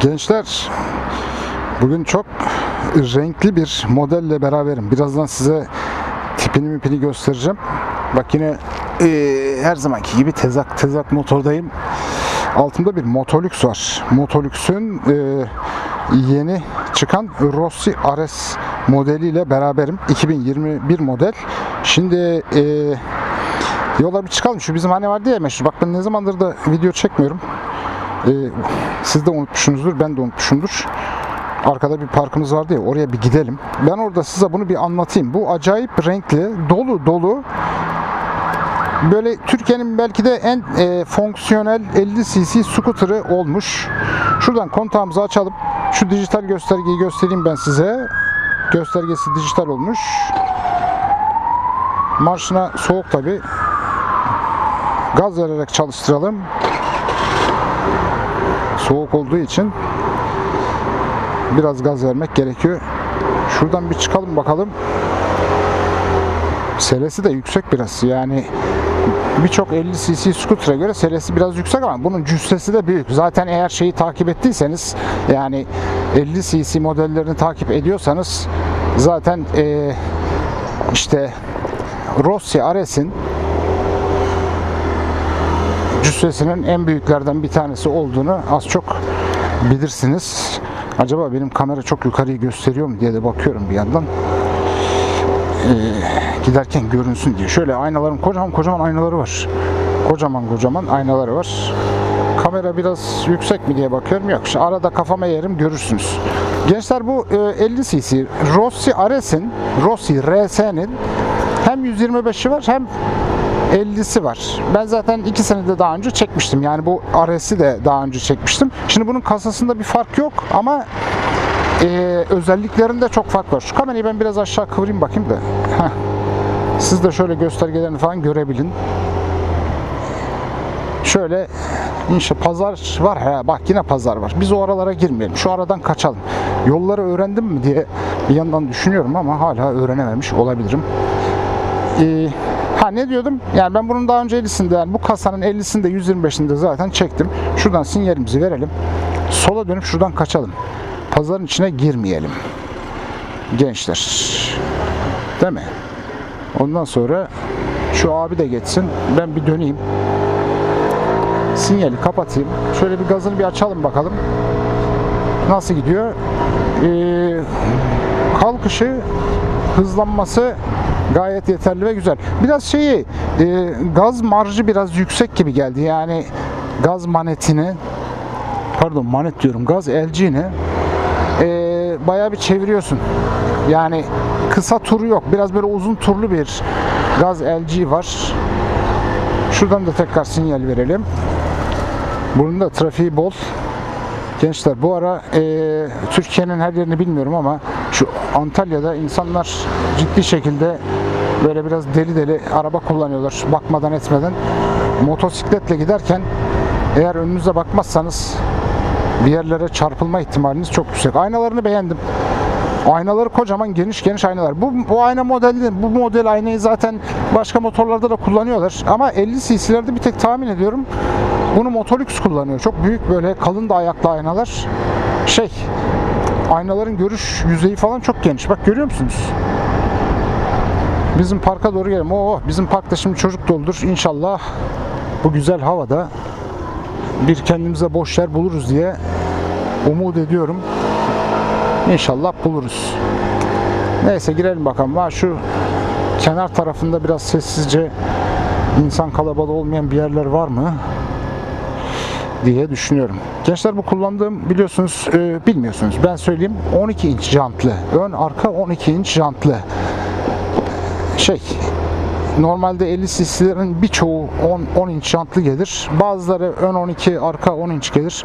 Gençler, bugün çok renkli bir modelle beraberim. Birazdan size tipini mipini göstereceğim. Bak yine eee, her zamanki gibi tezak tezak motordayım. Altımda bir Motolux var. Motolux'ün eee, yeni çıkan Rossi Ares modeliyle beraberim. 2021 model. Şimdi eee yola bir çıkalım. Şu bizim hani vardı ya meşhur. Bak ben ne zamandır da video çekmiyorum. Ee, siz de unutmuşsunuzdur, ben de unutmuşumdur. Arkada bir parkımız vardı ya, oraya bir gidelim. Ben orada size bunu bir anlatayım. Bu acayip renkli, dolu dolu. Böyle Türkiye'nin belki de en e, fonksiyonel 50 cc scooter'ı olmuş. Şuradan kontağımızı açalım. Şu dijital göstergeyi göstereyim ben size. Göstergesi dijital olmuş. Marşına soğuk tabi. Gaz vererek çalıştıralım soğuk olduğu için biraz gaz vermek gerekiyor. Şuradan bir çıkalım bakalım. Selesi de yüksek biraz. Yani birçok 50 cc scooter'a göre selesi biraz yüksek ama bunun cüssesi de büyük. Zaten eğer şeyi takip ettiyseniz yani 50 cc modellerini takip ediyorsanız zaten eee, işte Rossi Ares'in cüssesinin en büyüklerden bir tanesi olduğunu az çok bilirsiniz. Acaba benim kamera çok yukarıyı gösteriyor mu diye de bakıyorum bir yandan. Ee, giderken görünsün diye. Şöyle aynaların kocaman kocaman aynaları var. Kocaman kocaman aynaları var. Kamera biraz yüksek mi diye bakıyorum. Yok. Şu arada kafama yerim görürsünüz. Gençler bu e, 50 cc Rossi Ares'in Rossi RS'nin hem 125'i var hem 50'si var. Ben zaten iki senede daha önce çekmiştim. Yani bu RS'i de daha önce çekmiştim. Şimdi bunun kasasında bir fark yok ama e, özelliklerinde çok fark var. Şu kamerayı ben biraz aşağı kıvırayım bakayım da. Heh. Siz de şöyle göstergelerini falan görebilin. Şöyle inşa pazar var ha bak yine pazar var. Biz o aralara girmeyelim. Şu aradan kaçalım. Yolları öğrendim mi diye bir yandan düşünüyorum ama hala öğrenememiş olabilirim. Ee, ha ne diyordum? Yani ben bunun daha önce 50'sinde yani bu kasanın 50'sinde 125'inde zaten çektim. Şuradan sinyalimizi verelim. Sola dönüp şuradan kaçalım. Pazarın içine girmeyelim. Gençler. Değil mi? Ondan sonra şu abi de geçsin. Ben bir döneyim. Sinyali kapatayım. Şöyle bir gazını bir açalım bakalım. Nasıl gidiyor? Ee, kalkışı hızlanması gayet yeterli ve güzel. Biraz şeyi e, gaz marjı biraz yüksek gibi geldi. Yani gaz manetini pardon manet diyorum gaz elciğini e, bayağı bir çeviriyorsun. Yani kısa turu yok. Biraz böyle uzun turlu bir gaz elci var. Şuradan da tekrar sinyal verelim. Bunun da trafiği bol. Gençler bu ara e, Türkiye'nin her yerini bilmiyorum ama şu Antalya'da insanlar ciddi şekilde böyle biraz deli deli araba kullanıyorlar bakmadan etmeden. Motosikletle giderken eğer önünüze bakmazsanız bir yerlere çarpılma ihtimaliniz çok yüksek. Aynalarını beğendim. Aynaları kocaman geniş geniş aynalar. Bu, bu ayna modeli, bu model aynayı zaten başka motorlarda da kullanıyorlar. Ama 50 cc'lerde bir tek tahmin ediyorum bunu Motolux kullanıyor. Çok büyük böyle kalın da ayaklı aynalar. Şey, aynaların görüş yüzeyi falan çok geniş. Bak görüyor musunuz? Bizim parka doğru gelelim. Oo, bizim parkta şimdi çocuk doldur. İnşallah bu güzel havada bir kendimize boş yer buluruz diye umut ediyorum. İnşallah buluruz. Neyse girelim bakalım. Ha, şu kenar tarafında biraz sessizce insan kalabalığı olmayan bir yerler var mı? Diye düşünüyorum. Gençler bu kullandığım biliyorsunuz e, bilmiyorsunuz. Ben söyleyeyim 12 inç jantlı. Ön arka 12 inç jantlı. Şey normalde 50 cc'lerin birçoğu 10, 10 inç jantlı gelir. Bazıları ön 12 arka 10 inç gelir.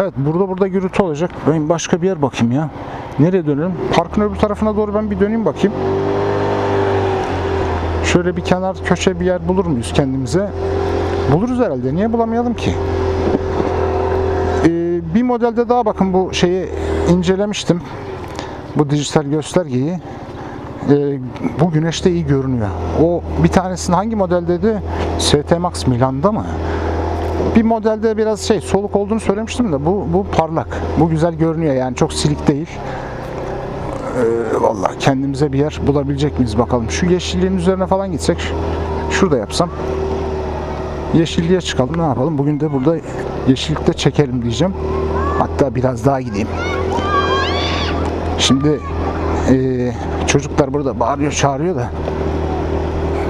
Evet burada burada gürültü olacak. Ben başka bir yer bakayım ya. Nereye dönelim? Parkın öbür tarafına doğru ben bir döneyim bakayım. Şöyle bir kenar köşe bir yer bulur muyuz kendimize? Buluruz herhalde. Niye bulamayalım ki? Ee, bir modelde daha bakın bu şeyi incelemiştim. Bu dijital göstergeyi. Ee, bu güneşte iyi görünüyor. O bir tanesinin hangi modeldeydi? ST Max Milan'da mı? Bir modelde biraz şey soluk olduğunu söylemiştim de bu bu parlak. Bu güzel görünüyor yani çok silik değil. Ee, vallahi kendimize bir yer bulabilecek miyiz bakalım. Şu yeşilliğin üzerine falan gitsek şurada yapsam. Yeşilliğe çıkalım ne yapalım. Bugün de burada yeşillikte çekelim diyeceğim. Hatta biraz daha gideyim. Şimdi eee, çocuklar burada bağırıyor çağırıyor da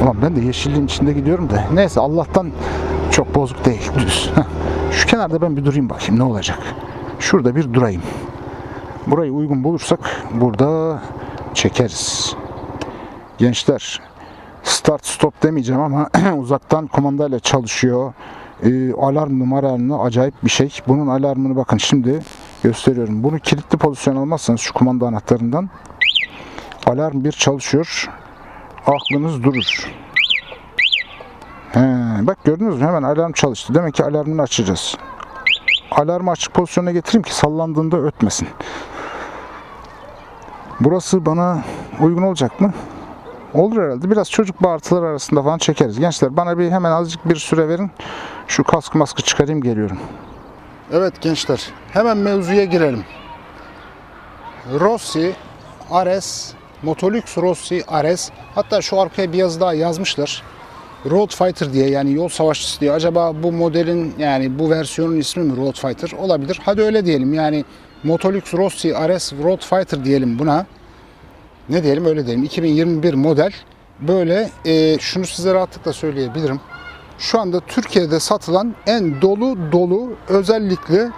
Ulan ben de yeşilliğin içinde gidiyorum da. Neyse Allah'tan çok bozuk değil. Düz. Şu kenarda ben bir durayım bakayım ne olacak. Şurada bir durayım. Burayı uygun bulursak burada çekeriz. Gençler start stop demeyeceğim ama uzaktan kumandayla çalışıyor. Ee, alarmlı mararmlı acayip bir şey. Bunun alarmını bakın şimdi gösteriyorum. Bunu kilitli pozisyon almazsanız şu kumanda anahtarından alarm bir çalışıyor. Aklınız durur. He, bak gördünüz mü hemen alarm çalıştı. Demek ki alarmını açacağız. Alarmı açık pozisyona getireyim ki sallandığında ötmesin. Burası bana uygun olacak mı? Olur herhalde. Biraz çocuk bağırtılar arasında falan çekeriz. Gençler bana bir hemen azıcık bir süre verin. Şu kask maskı çıkarayım geliyorum. Evet gençler hemen mevzuya girelim. Rossi, Ares, Motolux Rossi, Ares. Hatta şu arkaya bir yazı daha yazmışlar. Road Fighter diye yani yol savaşçısı diye. Acaba bu modelin yani bu versiyonun ismi mi Road Fighter? Olabilir. Hadi öyle diyelim yani Motolux Rossi, Ares Road Fighter diyelim buna ne diyelim öyle diyelim 2021 model böyle e, şunu size rahatlıkla söyleyebilirim. Şu anda Türkiye'de satılan en dolu dolu özellikle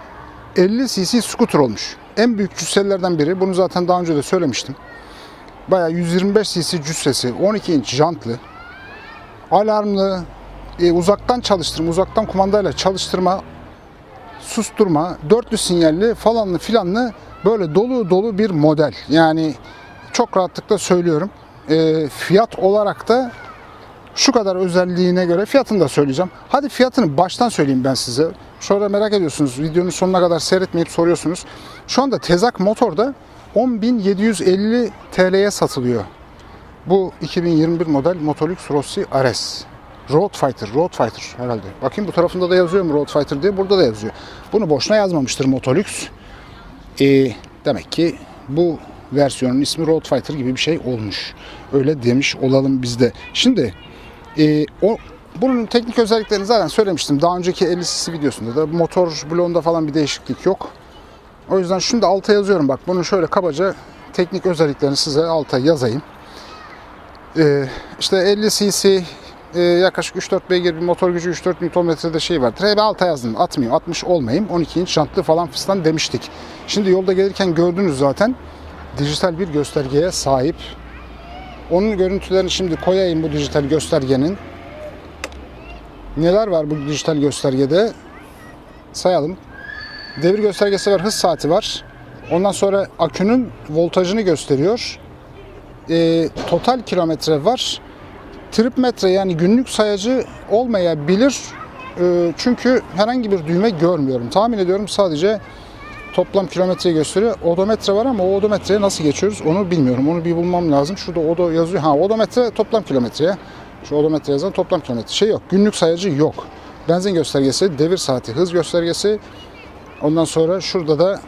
50 cc scooter olmuş. En büyük cüsselerden biri. Bunu zaten daha önce de söylemiştim. Bayağı 125 cc cüssesi, 12 inç jantlı, alarmlı, e, uzaktan çalıştırma, uzaktan kumandayla çalıştırma, susturma, dörtlü sinyalli falanlı filanlı böyle dolu dolu bir model. Yani çok rahatlıkla söylüyorum. E, fiyat olarak da şu kadar özelliğine göre fiyatını da söyleyeceğim. Hadi fiyatını baştan söyleyeyim ben size. Şurada merak ediyorsunuz. Videonun sonuna kadar seyretmeyip soruyorsunuz. Şu anda Tezak Motor'da 10.750 TL'ye satılıyor. Bu 2021 model Motolux Rossi Ares. Road Fighter, Road Fighter herhalde. Bakayım bu tarafında da yazıyor mu Road Fighter diye. Burada da yazıyor. Bunu boşuna yazmamıştır Motolux. Ee, demek ki bu versiyonun ismi Road Fighter gibi bir şey olmuş. Öyle demiş olalım biz de. Şimdi e, o bunun teknik özelliklerini zaten söylemiştim. Daha önceki 50 cc videosunda da motor bloğunda falan bir değişiklik yok. O yüzden da alta yazıyorum bak. Bunun şöyle kabaca teknik özelliklerini size alta yazayım. Ee, işte 50 cc e, yaklaşık 3-4 beygir bir motor gücü 3-4 Nm'de şey vardır. Hep alta yazdım. Atmıyor. 60 olmayayım. 12 inç jantlı falan fistan demiştik. Şimdi yolda gelirken gördünüz zaten. Dijital bir göstergeye sahip. Onun görüntülerini şimdi koyayım bu dijital göstergenin. Neler var bu dijital göstergede? Sayalım. Devir göstergesi var, hız saati var. Ondan sonra akünün voltajını gösteriyor. Ee, total kilometre var. Trip metre yani günlük sayacı olmayabilir. Ee, çünkü herhangi bir düğme görmüyorum. Tahmin ediyorum sadece toplam kilometreyi gösteriyor. Odometre var ama o odometreye nasıl geçiyoruz onu bilmiyorum. Onu bir bulmam lazım. Şurada odo yazıyor. Ha odometre toplam kilometreye. Şu odometre yazan toplam kilometre. Şey yok. Günlük sayacı yok. Benzin göstergesi, devir saati, hız göstergesi. Ondan sonra şurada da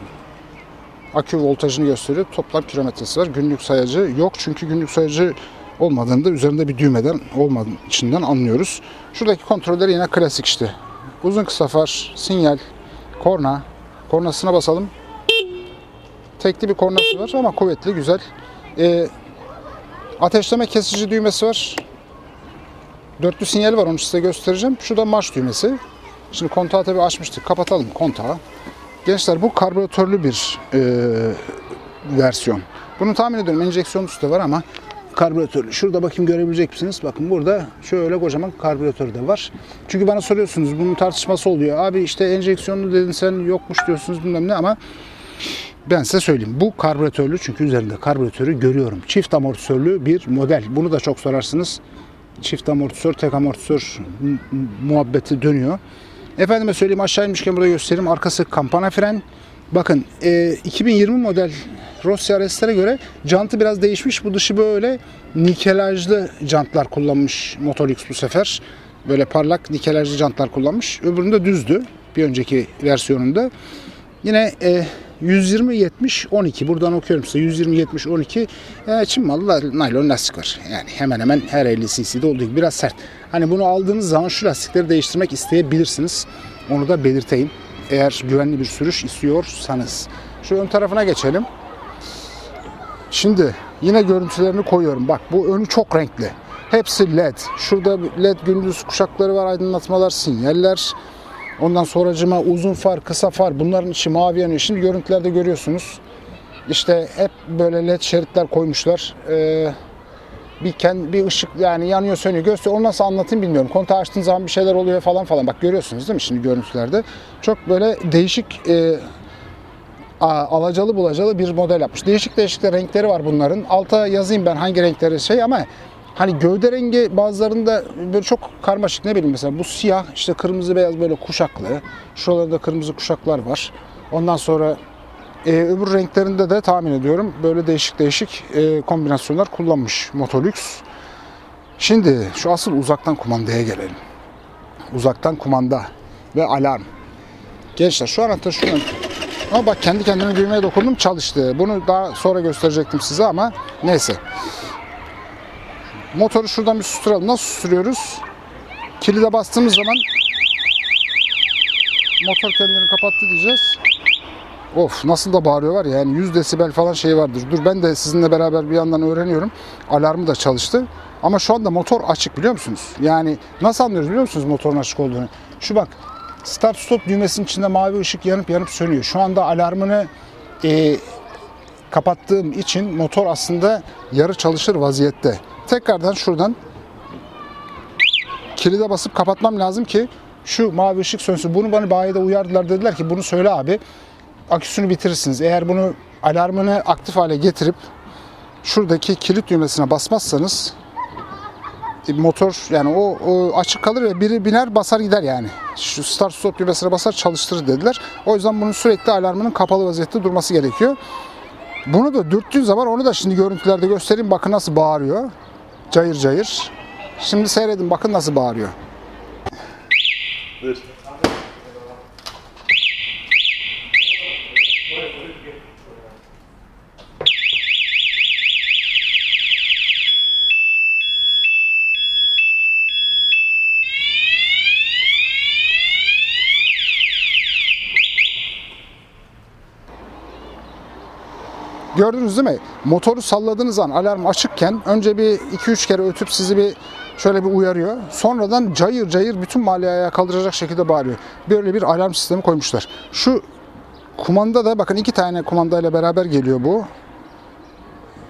akü voltajını gösteriyor. Toplam kilometresi var. Günlük sayacı yok. Çünkü günlük sayacı olmadığında üzerinde bir düğmeden olmadığı içinden anlıyoruz. Şuradaki kontroller yine klasik işte. Uzun kısa far, sinyal, korna. Kornasına basalım. Tekli bir kornası var ama kuvvetli, güzel. Ee, ateşleme kesici düğmesi var. Dörtlü sinyal var onu size göstereceğim. Şu da marş düğmesi. Şimdi kontağı tabii açmıştık. Kapatalım kontağı. Gençler bu karbüratörlü bir e, versiyon. Bunu tahmin ediyorum enjeksiyonlusu da var ama karbüratörlü. Şurada bakayım görebilecek misiniz? Bakın burada şöyle kocaman karbüratör de var. Çünkü bana soruyorsunuz bunun tartışması oluyor. Abi işte enjeksiyonlu dedin sen yokmuş diyorsunuz bilmem ne ama ben size söyleyeyim. Bu karbüratörlü çünkü üzerinde karbüratörü görüyorum. Çift amortisörlü bir model. Bunu da çok sorarsınız. Çift amortisör, tek amortisör mu- muhabbeti dönüyor. Efendime söyleyeyim aşağı inmişken burada göstereyim. Arkası kampana fren. Bakın e, 2020 model Rossi Ares'lere göre jantı biraz değişmiş. Bu dışı böyle nikelajlı jantlar kullanmış Motolux bu sefer. Böyle parlak nikelerci jantlar kullanmış. Öbüründe düzdü. Bir önceki versiyonunda. Yine e, 120 70 12 buradan okuyorum size 120 70 12 e, Çin malı naylon lastik var. Yani hemen hemen her 50 cc'de olduğu gibi biraz sert. Hani bunu aldığınız zaman şu lastikleri değiştirmek isteyebilirsiniz. Onu da belirteyim. Eğer güvenli bir sürüş istiyorsanız. Şu ön tarafına geçelim. Şimdi yine görüntülerini koyuyorum. Bak bu önü çok renkli. Hepsi led. Şurada led gündüz kuşakları var, aydınlatmalar, sinyaller. Ondan sonracıma uzun far, kısa far bunların içi mavi yanıyor. Şimdi görüntülerde görüyorsunuz. İşte hep böyle led şeritler koymuşlar. Ee, bir kend, bir ışık yani yanıyor sönüyor. Göster onu nasıl anlatayım bilmiyorum. Kontağı açtığın zaman bir şeyler oluyor falan falan. Bak görüyorsunuz değil mi şimdi görüntülerde. Çok böyle değişik e, alacalı bulacalı bir model yapmış. Değişik değişik de renkleri var bunların. Alta yazayım ben hangi renkleri şey ama hani gövde rengi bazılarında böyle çok karmaşık ne bileyim mesela bu siyah işte kırmızı beyaz böyle kuşaklı. Şuralarda kırmızı kuşaklar var. Ondan sonra e, öbür renklerinde de tahmin ediyorum böyle değişik değişik e, kombinasyonlar kullanmış Motolux. Şimdi şu asıl uzaktan kumandaya gelelim. Uzaktan kumanda ve alarm. Gençler şu anahtarı şuradan ama bak kendi kendime düğmeye dokundum çalıştı. Bunu daha sonra gösterecektim size ama neyse. Motoru şuradan bir susturalım. Nasıl susturuyoruz? Kilide bastığımız zaman motor kendini kapattı diyeceğiz. Of nasıl da bağırıyor var ya yani 100 desibel falan şey vardır. Dur ben de sizinle beraber bir yandan öğreniyorum. Alarmı da çalıştı. Ama şu anda motor açık biliyor musunuz? Yani nasıl anlıyoruz biliyor musunuz motorun açık olduğunu? Şu bak start stop düğmesinin içinde mavi ışık yanıp yanıp sönüyor. Şu anda alarmını e, kapattığım için motor aslında yarı çalışır vaziyette. Tekrardan şuradan kilide basıp kapatmam lazım ki şu mavi ışık sönsün. Bunu bana bayide uyardılar dediler ki bunu söyle abi aküsünü bitirirsiniz. Eğer bunu alarmını aktif hale getirip şuradaki kilit düğmesine basmazsanız e, motor yani o, o açık kalır ve biri biner basar gider yani. Şu start stop düğmesine basar çalıştırır dediler. O yüzden bunun sürekli alarmının kapalı vaziyette durması gerekiyor. Bunu da dürttüğün zaman onu da şimdi görüntülerde göstereyim. Bakın nasıl bağırıyor. Cayır cayır. Şimdi seyredin bakın nasıl bağırıyor. Buyur. Gördünüz değil mi? Motoru salladığınız an alarm açıkken önce bir 2-3 kere ötüp sizi bir şöyle bir uyarıyor. Sonradan cayır cayır bütün mahalleyi ayağa kaldıracak şekilde bağırıyor. Böyle bir alarm sistemi koymuşlar. Şu kumanda da bakın iki tane kumandayla beraber geliyor bu.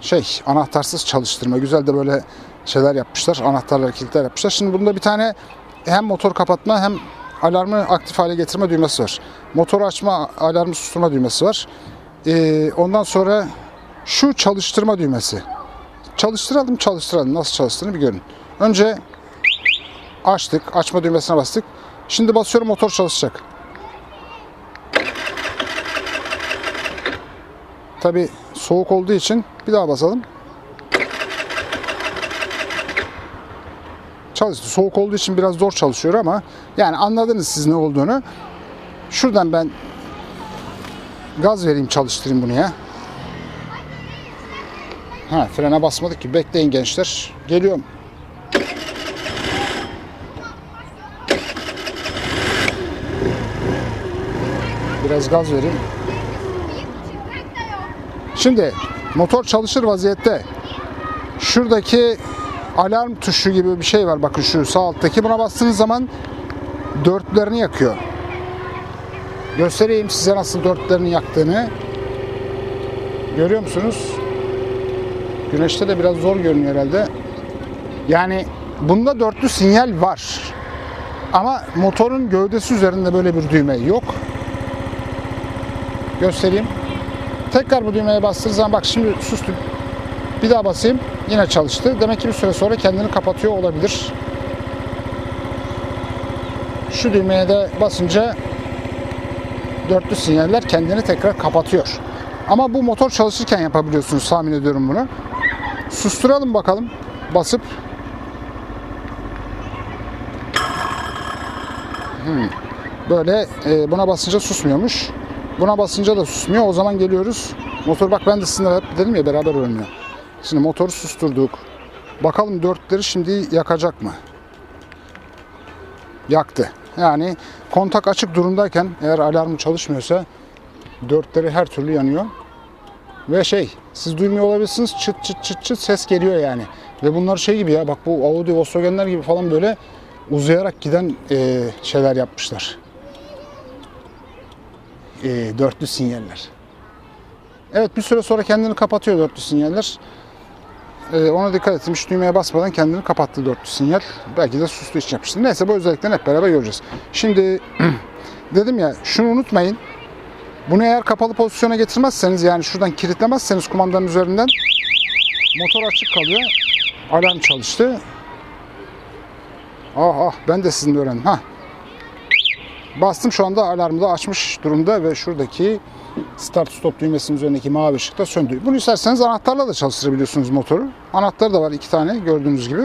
Şey anahtarsız çalıştırma. Güzel de böyle şeyler yapmışlar. Anahtarlar, kilitler yapmışlar. Şimdi bunda bir tane hem motor kapatma hem alarmı aktif hale getirme düğmesi var. Motoru açma, alarmı susturma düğmesi var. Ee, ondan sonra şu çalıştırma düğmesi. Çalıştıralım çalıştıralım. Nasıl çalıştığını bir görün. Önce açtık. Açma düğmesine bastık. Şimdi basıyorum motor çalışacak. Tabi soğuk olduğu için bir daha basalım. Çalıştı. Soğuk olduğu için biraz zor çalışıyor ama yani anladınız siz ne olduğunu. Şuradan ben Gaz vereyim çalıştırayım bunu ya. Ha frene basmadık ki. Bekleyin gençler. Geliyorum. Biraz gaz vereyim. Şimdi motor çalışır vaziyette. Şuradaki alarm tuşu gibi bir şey var. Bakın şu sağ alttaki. Buna bastığınız zaman dörtlerini yakıyor. Göstereyim size nasıl dörtlerini yaktığını. Görüyor musunuz? Güneşte de biraz zor görünüyor herhalde. Yani bunda dörtlü sinyal var. Ama motorun gövdesi üzerinde böyle bir düğme yok. Göstereyim. Tekrar bu düğmeye bastığınız zaman bak şimdi sustum. Bir daha basayım. Yine çalıştı. Demek ki bir süre sonra kendini kapatıyor olabilir. Şu düğmeye de basınca dörtlü sinyaller kendini tekrar kapatıyor. Ama bu motor çalışırken yapabiliyorsunuz tahmin ediyorum bunu. Susturalım bakalım basıp. Böyle e, buna basınca susmuyormuş. Buna basınca da susmuyor. O zaman geliyoruz. Motor bak ben de sizinle hep dedim ya beraber öğreniyor. Şimdi motoru susturduk. Bakalım dörtleri şimdi yakacak mı? Yaktı. Yani kontak açık durumdayken eğer alarm çalışmıyorsa dörtleri her türlü yanıyor. Ve şey siz duymuyor olabilirsiniz çıt çıt çıt çıt ses geliyor yani. Ve bunlar şey gibi ya bak bu Audi Volkswagen'ler gibi falan böyle uzayarak giden e, şeyler yapmışlar. E, dörtlü sinyaller. Evet bir süre sonra kendini kapatıyor dörtlü sinyaller. E, ona dikkat ettim. Hiç düğmeye basmadan kendini kapattı dörtlü sinyal. Belki de suslu iş yapmıştır. Neyse bu özelliklerini hep beraber göreceğiz. Şimdi dedim ya şunu unutmayın. Bunu eğer kapalı pozisyona getirmezseniz yani şuradan kilitlemezseniz kumandanın üzerinden motor açık kalıyor. Alarm çalıştı. Ah ah ben de sizin öğrendim. Ha. Bastım şu anda alarmı da açmış durumda ve şuradaki start stop düğmesinin üzerindeki mavi ışık da söndü. Bunu isterseniz anahtarla da çalıştırabiliyorsunuz motoru. Anahtarı da var iki tane gördüğünüz gibi.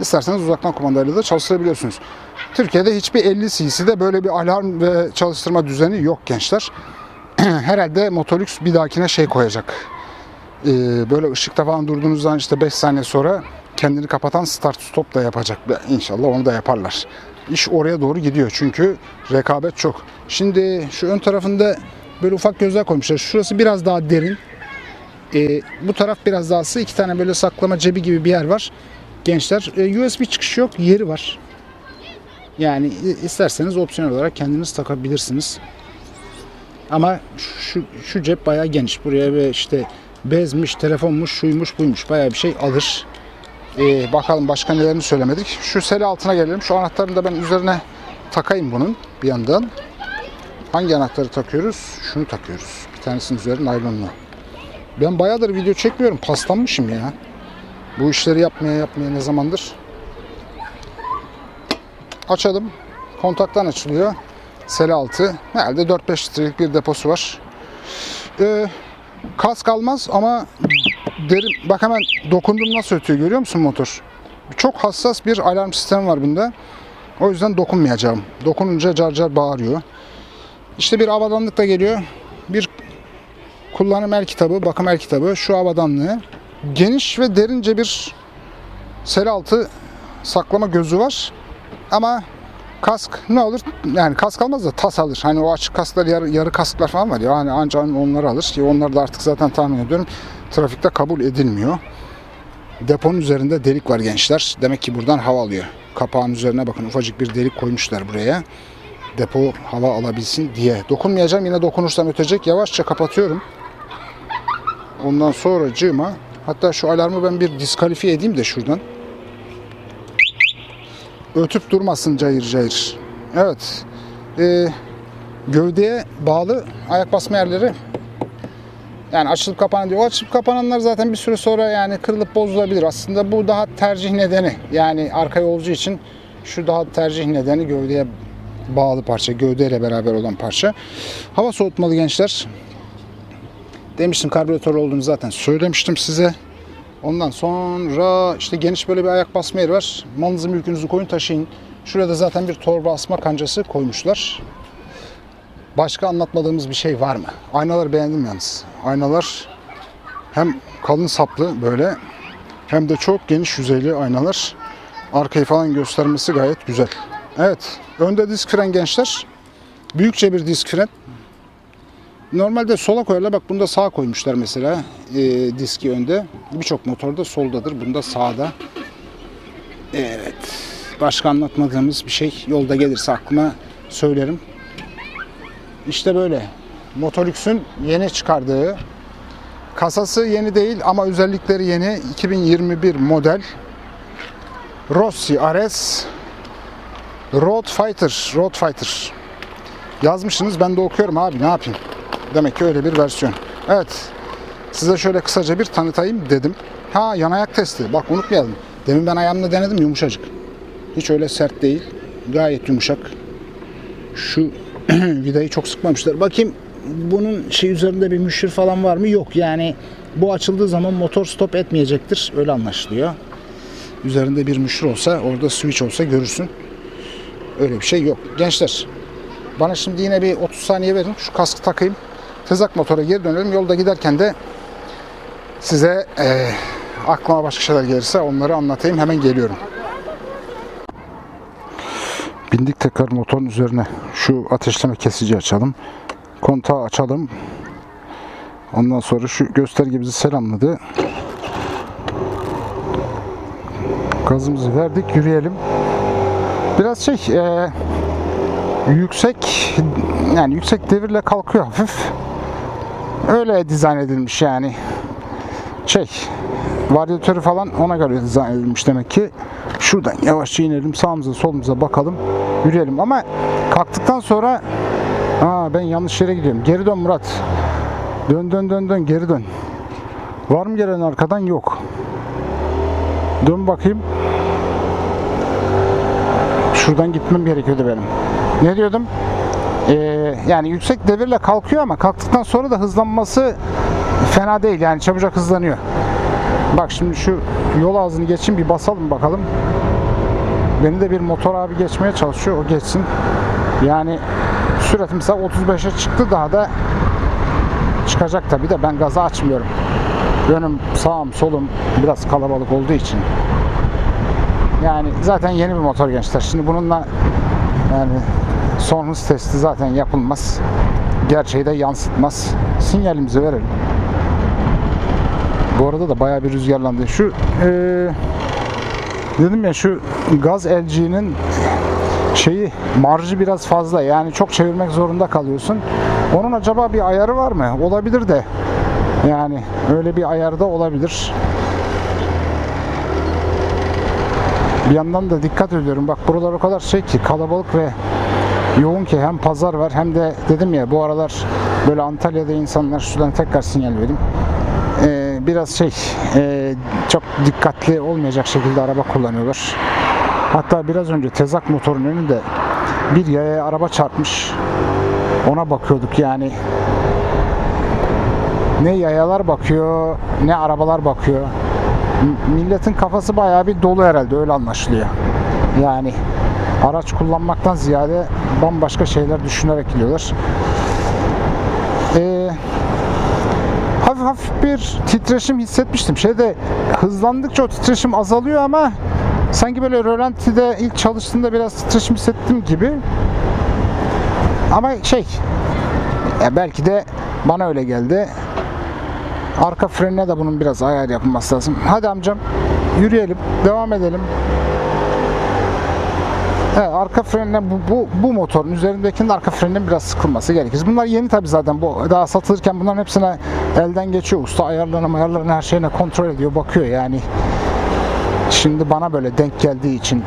İsterseniz uzaktan kumandayla da çalıştırabiliyorsunuz. Türkiye'de hiçbir 50 cc'de böyle bir alarm ve çalıştırma düzeni yok gençler. Herhalde Motolux bir dahakine şey koyacak. Ee, böyle ışıkta falan durduğunuz zaman işte 5 saniye sonra kendini kapatan start stop da yapacak. İnşallah onu da yaparlar. İş oraya doğru gidiyor çünkü rekabet çok. Şimdi şu ön tarafında böyle ufak gözler koymuşlar. Şurası biraz daha derin. Ee, bu taraf biraz daha sığ. İki tane böyle saklama cebi gibi bir yer var. Gençler e, USB çıkışı yok. Yeri var. Yani isterseniz opsiyonel olarak kendiniz takabilirsiniz. Ama şu, şu cep bayağı geniş. Buraya ve işte bezmiş, telefonmuş, şuymuş, buymuş bayağı bir şey alır. Ee, bakalım başka nelerini söylemedik. Şu sele altına gelelim. Şu anahtarını da ben üzerine takayım bunun bir yandan. Hangi anahtarı takıyoruz? Şunu takıyoruz. Bir tanesinin üzerine naylonlu. Ben bayağıdır video çekmiyorum. Paslanmışım ya. Bu işleri yapmaya yapmaya ne zamandır? Açalım. Kontaktan açılıyor. Sele altı. Herhalde 4-5 litrelik bir deposu var. Ee, kask almaz ama derin. Bak hemen dokundum nasıl ötüyor görüyor musun motor? Çok hassas bir alarm sistemi var bunda. O yüzden dokunmayacağım. Dokununca car car bağırıyor. İşte bir avadanlık da geliyor. Bir kullanım el kitabı, bakım el kitabı. Şu avadanlığı. Geniş ve derince bir sel altı saklama gözü var. Ama kask ne olur? Yani kask almaz da tas alır. Hani o açık kasklar yarı, yarı kasklar falan var ya. Hani ancak onları alır. Ki onlar da artık zaten tahmin ediyorum trafikte kabul edilmiyor. Deponun üzerinde delik var gençler. Demek ki buradan hava alıyor. Kapağın üzerine bakın ufacık bir delik koymuşlar buraya. Depo hava alabilsin diye. Dokunmayacağım. Yine dokunursam ötecek. Yavaşça kapatıyorum. Ondan sonra cığıma hatta şu alarmı ben bir diskalifiye edeyim de şuradan. Ötüp durmasın cayır cayır. Evet. Ee, gövdeye bağlı ayak basma yerleri yani açılıp kapanan diyor. O açılıp kapananlar zaten bir süre sonra yani kırılıp bozulabilir. Aslında bu daha tercih nedeni. Yani arka yolcu için şu daha tercih nedeni gövdeye bağlı parça. Gövdeyle beraber olan parça. Hava soğutmalı gençler. Demiştim karbüratör olduğunu zaten söylemiştim size. Ondan sonra işte geniş böyle bir ayak basma yeri var. Malınızı mülkünüzü koyun taşıyın. Şurada zaten bir torba asma kancası koymuşlar. Başka anlatmadığımız bir şey var mı? Aynaları beğendim yalnız. Aynalar hem kalın saplı böyle hem de çok geniş yüzeyli aynalar. Arkayı falan göstermesi gayet güzel. Evet. Önde disk fren gençler. Büyükçe bir disk fren. Normalde sola koyarlar. Bak bunda sağ koymuşlar mesela. E, diski önde. Birçok motorda soldadır. Bunda sağda. Evet. Başka anlatmadığımız bir şey yolda gelirse aklıma söylerim. İşte böyle. Motolüks'ün yeni çıkardığı kasası yeni değil ama özellikleri yeni 2021 model Rossi RS Road Fighter Road Fighter yazmışsınız ben de okuyorum abi ne yapayım demek ki öyle bir versiyon evet size şöyle kısaca bir tanıtayım dedim ha yan ayak testi bak unutmayalım demin ben ayağımla denedim yumuşacık hiç öyle sert değil gayet yumuşak şu vidayı çok sıkmamışlar. Bakayım bunun şey üzerinde bir müşür falan var mı? Yok. Yani bu açıldığı zaman motor stop etmeyecektir. Öyle anlaşılıyor. Üzerinde bir müşür olsa, orada switch olsa görürsün. Öyle bir şey yok. Gençler bana şimdi yine bir 30 saniye verin. Şu kaskı takayım. Tezak motora geri dönelim. Yolda giderken de size eee aklıma başka şeyler gelirse onları anlatayım. Hemen geliyorum. Bindik tekrar motorun üzerine. Şu ateşleme kesici açalım. Kontağı açalım. Ondan sonra şu gösterge bizi selamladı. Gazımızı verdik. Yürüyelim. Biraz şey eee, yüksek yani yüksek devirle kalkıyor hafif. Öyle dizayn edilmiş yani. Şey varyatörü falan ona göre dizayn edilmiş demek ki. Şuradan yavaşça inelim sağımıza solumuza bakalım yürüyelim ama kalktıktan sonra Aa, ben yanlış yere gidiyorum. Geri dön Murat. Dön dön dön dön geri dön. Var mı gelen arkadan? Yok. Dön bakayım. Şuradan gitmem gerekiyordu benim. Ne diyordum? Ee, yani yüksek devirle kalkıyor ama kalktıktan sonra da hızlanması fena değil yani çabucak hızlanıyor. Bak şimdi şu yol ağzını geçeyim bir basalım bakalım. Beni de bir motor abi geçmeye çalışıyor. O geçsin. Yani süratim mesela 35'e çıktı daha da çıkacak tabi de ben gazı açmıyorum. Önüm sağım solum biraz kalabalık olduğu için. Yani zaten yeni bir motor gençler. Şimdi bununla yani son hız testi zaten yapılmaz. Gerçeği de yansıtmaz. Sinyalimizi verelim. Bu arada da bayağı bir rüzgarlandı. Şu eee dedim ya şu gaz LG'nin şeyi marjı biraz fazla yani çok çevirmek zorunda kalıyorsun. Onun acaba bir ayarı var mı? Olabilir de. Yani öyle bir ayarda olabilir. Bir yandan da dikkat ediyorum. Bak buralar o kadar şey ki kalabalık ve yoğun ki hem pazar var hem de dedim ya bu aralar böyle Antalya'da insanlar şuradan tekrar sinyal vereyim. Ee, biraz şey e, çok dikkatli olmayacak şekilde araba kullanıyorlar. Hatta biraz önce tezak motorun önünde bir yaya araba çarpmış. Ona bakıyorduk yani. Ne yayalar bakıyor, ne arabalar bakıyor. Milletin kafası bayağı bir dolu herhalde öyle anlaşılıyor. Yani araç kullanmaktan ziyade bambaşka şeyler düşünerek gidiyorlar. Ee, hafif hafif bir titreşim hissetmiştim. Şeyde hızlandıkça o titreşim azalıyor ama sanki böyle rölantide ilk çalıştığında biraz titreşim hissettim gibi. Ama şey ya belki de bana öyle geldi. Arka frenine de bunun biraz ayar yapılması lazım. Hadi amcam yürüyelim, devam edelim. Evet, arka frenine bu, bu, bu motorun üzerindekinin arka freninin biraz sıkılması gerekir. Bunlar yeni tabi zaten. Bu daha satılırken bunların hepsine elden geçiyor. Usta ayarlarını, ayarlarını her şeyine kontrol ediyor, bakıyor yani. Şimdi bana böyle denk geldiği için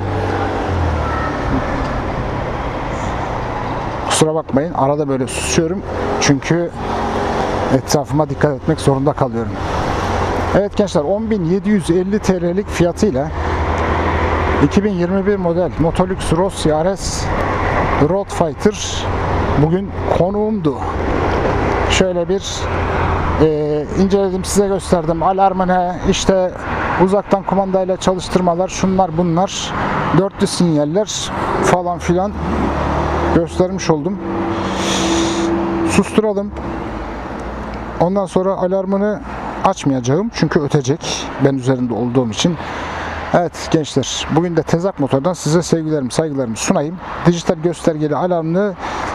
kusura bakmayın. Arada böyle susuyorum. Çünkü etrafıma dikkat etmek zorunda kalıyorum. Evet gençler 10.750 TL'lik fiyatıyla 2021 model Motolux Rossi RS Road Fighter bugün konuğumdu. Şöyle bir e, inceledim size gösterdim. Alarmını işte uzaktan kumandayla çalıştırmalar şunlar bunlar dörtlü sinyaller falan filan göstermiş oldum. Susturalım. Ondan sonra alarmını açmayacağım çünkü ötecek ben üzerinde olduğum için. Evet gençler bugün de Tezak Motor'dan size sevgilerimi saygılarımı sunayım. Dijital göstergeli alarmlı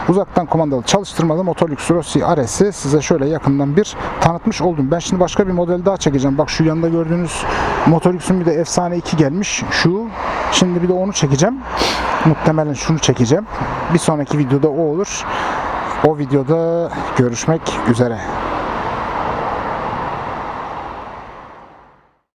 uzaktan kumandalı çalıştırmalı Motolux Rossi RS'i size şöyle yakından bir tanıtmış oldum. Ben şimdi başka bir model daha çekeceğim. Bak şu yanında gördüğünüz Motolux'un bir de efsane 2 gelmiş. Şu. Şimdi bir de onu çekeceğim. Muhtemelen şunu çekeceğim. Bir sonraki videoda o olur. O videoda görüşmek üzere.